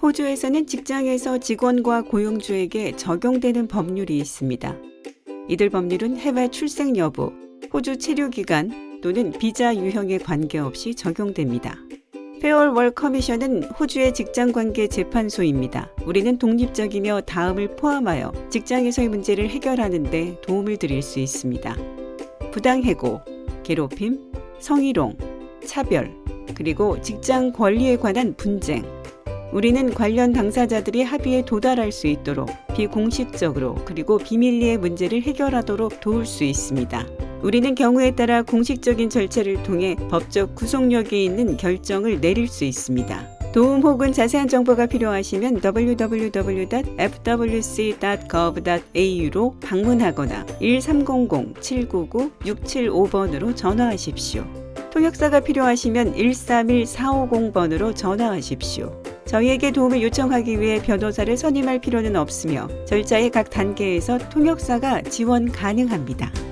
호주에서는 직장에서 직원과 고용주에게 적용되는 법률이 있습니다. 이들 법률은 해외 출생 여부, 호주 체류 기간 또는 비자 유형에 관계없이 적용됩니다. 페어월 월 커미션은 호주의 직장 관계 재판소입니다. 우리는 독립적이며 다음을 포함하여 직장에서의 문제를 해결하는 데 도움을 드릴 수 있습니다. 부당해고, 괴롭힘, 성희롱, 차별, 그리고 직장 권리에 관한 분쟁. 우리는 관련 당사자들이 합의에 도달할 수 있도록 비공식적으로 그리고 비밀리에 문제를 해결하도록 도울 수 있습니다. 우리는 경우에 따라 공식적인 절차를 통해 법적 구속력이 있는 결정을 내릴 수 있습니다. 도움 혹은 자세한 정보가 필요하시면 www.fwc.gov.au로 방문하거나 1300-799-675번으로 전화하십시오. 통역사가 필요하시면 131-450번으로 전화하십시오. 저희에게 도움을 요청하기 위해 변호사를 선임할 필요는 없으며 절차의 각 단계에서 통역사가 지원 가능합니다.